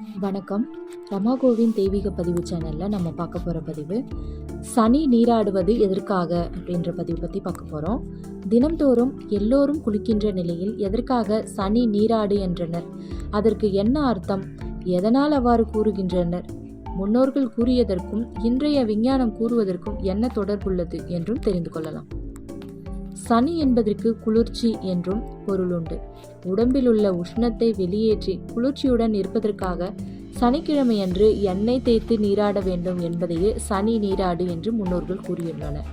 வணக்கம். ரமாகோவின் தெய்வீக பதிவு சேனலில் நம்ம பார்க்க போகிற பதிவு சனி நீராடுவது எதற்காக அப்படின்ற பதிவு பற்றி பார்க்க போகிறோம் தினம்தோறும் எல்லோரும் குளிக்கின்ற நிலையில் எதற்காக சனி நீராடு என்றனர்? அதற்கு என்ன அர்த்தம்? எதனால் அவ்வாறு கூறுகின்றனர்? முன்னோர்கள் கூறியதற்கும் இன்றைய விஞ்ஞானம் கூறுவதற்கும் என்ன தொடர்புள்ளது என்றும் தெரிந்து கொள்ளலாம். சனி என்பதற்கு குளிர்ச்சி என்றும் பொருளுண்டு. உடம்பில் உள்ள உஷ்ணத்தை வெளியேற்றி குளிர்ச்சியுடன் இருப்பதற்காக சனிக்கிழமையன்று எண்ணெய் தேய்த்து நீராட வேண்டும் என்பதையே சனி நீராடு என்று முன்னோர்கள் கூறியுள்ளனர்.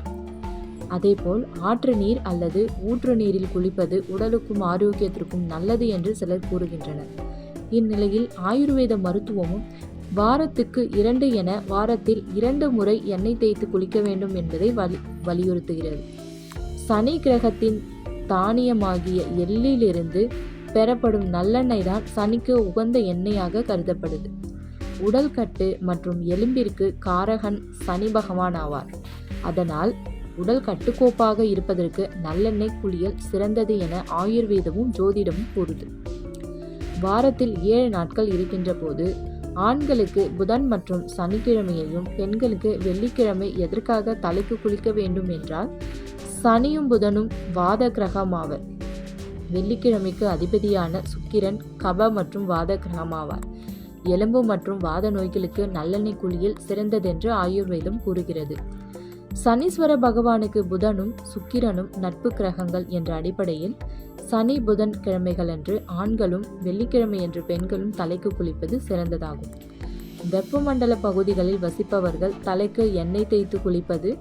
அதேபோல் ஆற்று நீர் அல்லது ஊற்று நீரில் குளிப்பது உடலுக்கும் ஆரோக்கியத்திற்கும் நல்லது என்று சிலர் கூறுகின்றனர். இந்நிலையில் ஆயுர்வேத மருத்துவமும் வாரத்துக்கு இரண்டு என வாரத்தில் இரண்டு முறை எண்ணெய் தேய்த்து குளிக்க வேண்டும் என்பதை வலி வலியுறுத்துகிறது. சனி கிரகத்தின் தானியமாகிய எள்ளிலிருந்து பெறப்படும் நல்லெண்ணெய் தான் சனிக்கு உகந்த எண்ணெயாக கருதப்படுது. உடல் கட்டு மற்றும் எலும்பிற்கு காரகன் சனி பகவான் ஆவார். அதனால் உடல் கட்டுக்கோப்பாக இருப்பதற்கு நல்லெண்ணெய் குளியல் சிறந்தது என ஆயுர்வேதமும் ஜோதிடமும் கூறுது. வாரத்தில் ஏழு நாட்கள் இருக்கின்ற போது ஆண்களுக்கு புதன் மற்றும் சனிக்கிழமையையும் பெண்களுக்கு வெள்ளிக்கிழமை எதற்காக தலைக்கு குளிக்க வேண்டும் என்றால் சனியும் புதனும் வாத கிரகமாவர் வெள்ளிக்கிழமைக்கு அதிபதியான சுக்கிரன் கப மற்றும் வாத கிரகமாவார் எலும்பு மற்றும் வாத நோய்களுக்கு நல்லெண்ணெய் குளியல் சிறந்ததென்று ஆயுர்வேதம் கூறுகிறது. சனீஸ்வர பகவானுக்கு புதனும் சுக்கிரனும் நட்பு கிரகங்கள் என்ற அடிப்படையில் சனி புதன் கிழமைகளன்று ஆண்களும் வெள்ளிக்கிழமை என்று பெண்களும் தலைக்கு குளிப்பது சிறந்ததாகும். வெப்பமண்டல பகுதிகளில் வசிப்பவர்கள் தலைக்கு எண்ணெய் தேய்த்து குளிப்பது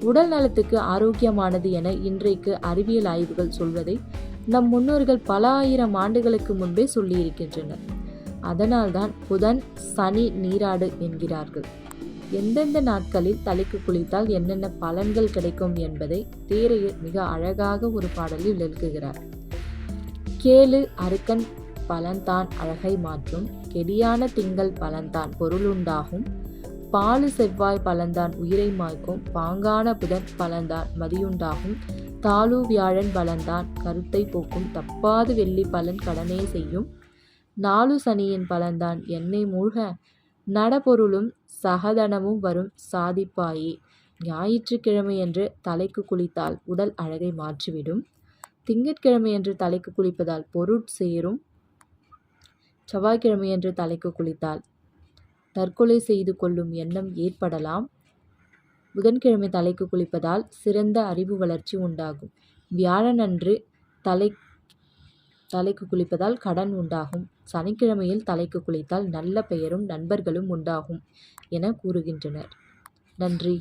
உடல் நலத்துக்கு ஆரோக்கியமானது என இன்றைக்கு அறிவியல் ஆய்வுகள் சொல்வதை நம் முன்னோர்கள் பல ஆயிரம் ஆண்டுகளுக்கு முன்பே சொல்லியிருக்கின்றனர். அதனால்தான் புதன் சனி நீராடு என்கிறார்கள். எந்தெந்த நாட்களில் தலைக்கு குளித்தால் என்னென்ன பலன்கள் கிடைக்கும் என்பதை தேரையர் மிக அழகாக ஒரு பாடலில் விளக்குகிறார் கேளு அருக்கன் பலன்தான் அழகை மாற்றும் கெடியான திங்கள் பலன்தான் பொருளுண்டாகும் பாலு செவ்வாய் பலன்தான் உயிரை மாய்க்கும் பாங்கான புதன் பலன்தான் மதியுண்டாகும் தாலு வியாழன் பலந்தான் கருத்தை போக்கும் தப்பாது வெள்ளி பலன் கடனே செய்யும். நாலு சனியின் பலன்தான் எண்ணெய் மூழ்க நடபொருளும் சகதனமும் வரும் சாதிப்பாயே. ஞாயிற்றுக்கிழமையன்று தலைக்கு குளித்தால் உடல் அழகை மாற்றிவிடும். திங்கட்கிழமையன்று தலைக்கு குளிப்பதால் பொருட் சேரும். செவ்வாய்க்கிழமையன்று தலைக்கு குளித்தால் தற்கொலை செய்து கொள்ளும் எண்ணம் ஏற்படலாம். புதன்கிழமை தலைக்கு குளிப்பதால் சிறந்த அறிவு வளர்ச்சி உண்டாகும். வியாழனன்று தலை தலைக்கு குளிப்பதால் கடன் உண்டாகும். சனிக்கிழமையில் தலைக்கு குளித்தால் நல்ல பெயரும் நண்பர்களும் உண்டாகும் என கூறுகின்றனர். நன்றி.